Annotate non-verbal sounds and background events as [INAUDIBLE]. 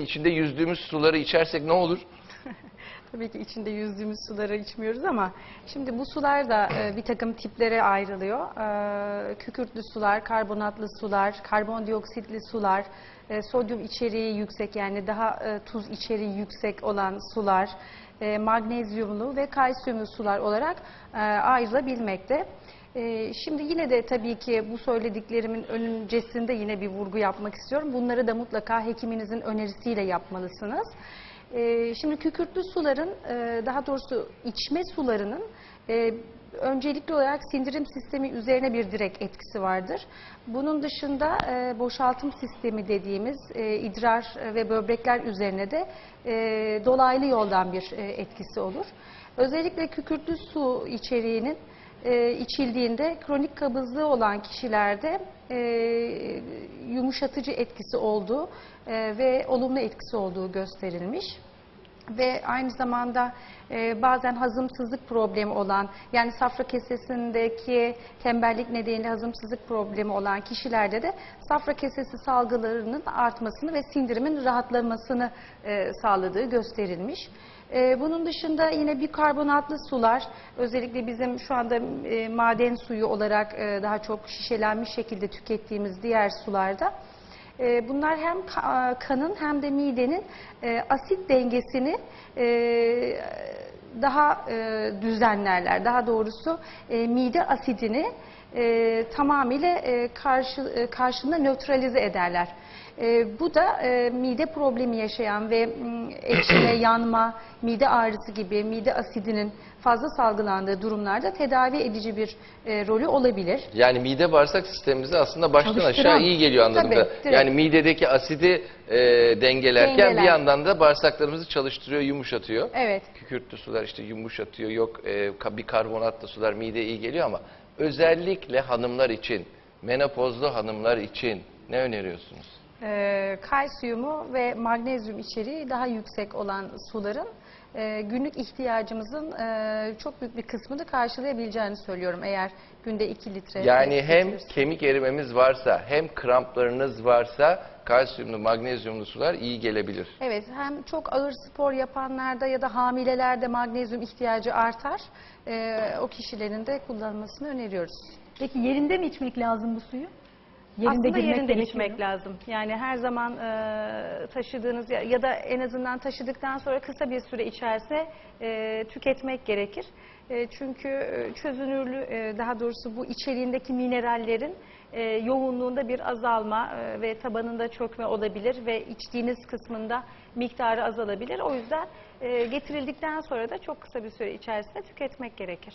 İçinde yüzdüğümüz suları içersek ne olur? [LAUGHS] Tabii ki içinde yüzdüğümüz suları içmiyoruz ama şimdi bu sular da e, bir takım tiplere ayrılıyor. E, kükürtlü sular, karbonatlı sular, karbondioksitli sular, e, sodyum içeriği yüksek yani daha e, tuz içeriği yüksek olan sular, magnezyumlu ve kalsiyumlu sular olarak e, ayrılabilmekte. E, Şimdi yine de tabii ki bu söylediklerimin öncesinde yine bir vurgu yapmak istiyorum. Bunları da mutlaka hekiminizin önerisiyle yapmalısınız. Ee, Şimdi kükürtlü suların, e, daha doğrusu içme sularının e, öncelikli olarak sindirim sistemi üzerine bir direkt etkisi vardır. Bunun dışında e, boşaltım sistemi dediğimiz idrar ve böbrekler üzerine de dolaylı yoldan bir etkisi olur. Özellikle kükürtlü su içeriğinin e, içildiğinde kronik kabızlığı olan kişilerde e, yumuşatıcı etkisi olduğu e, ve olumlu etkisi olduğu gösterilmiş ve aynı zamanda e, bazen hazımsızlık problemi olan yani safra kesesindeki tembellik nedeniyle hazımsızlık problemi olan kişilerde de safra kesesi salgılarının artmasını ve sindirimin rahatlamasını e, sağladığı gösterilmiş. E, bunun dışında yine bikarbonatlı sular özellikle bizim şu anda e, maden suyu olarak e, daha çok şişelenmiş şekilde tükettiğimiz diğer sularda e, Bunlar hem ka- kanın hem de midenin e, asit dengesini e, daha e, düzenlerler. Daha doğrusu mide asidini tamamıyla karşı, karşında nötralize ederler. E, bu da e, mide problemi yaşayan ve ekşime, [CLEARS THROAT] yanma, mide ağrısı gibi mide asidinin fazla salgılandığı durumlarda tedavi edici bir e, rolü olabilir. Yani mide bağırsak sistemimize aslında baştan aşağı iyi geliyor anlamında. Tabii, yani midedeki asidi e, dengelerken Dengeler. bir yandan da bağırsaklarımızı çalıştırıyor, yumuşatıyor. Evet. Kükürtlü sular işte yumuşatıyor, yok e, ka- bikarbonatlı sular mideye iyi geliyor ama özellikle hanımlar için, menopozlu hanımlar için ne öneriyorsunuz? E, kalsiyumu ve magnezyum içeriği daha yüksek olan suların e, günlük ihtiyacımızın e, çok büyük bir kısmını karşılayabileceğini söylüyorum eğer günde 2 litre. Yani hem içiyorsak. kemik erimemiz varsa, hem kramplarınız varsa kalsiyumlu, magnezyumlu sular iyi gelebilir. Evet hem çok ağır spor yapanlarda ya da hamilelerde magnezyum ihtiyacı artar. E, o kişilerin de kullanmasını öneriyoruz. Peki yerinde mi içmek lazım bu suyu? Yerinde Aslında girmek yerinde lazım. Yani her zaman e, taşıdığınız ya, ya da en azından taşıdıktan sonra kısa bir süre içerse e, tüketmek gerekir. E, çünkü e, çözünürlü, e, daha doğrusu bu içeriğindeki minerallerin e, yoğunluğunda bir azalma e, ve tabanında çökme olabilir ve içtiğiniz kısmında miktarı azalabilir. O yüzden e, getirildikten sonra da çok kısa bir süre içerisinde tüketmek gerekir.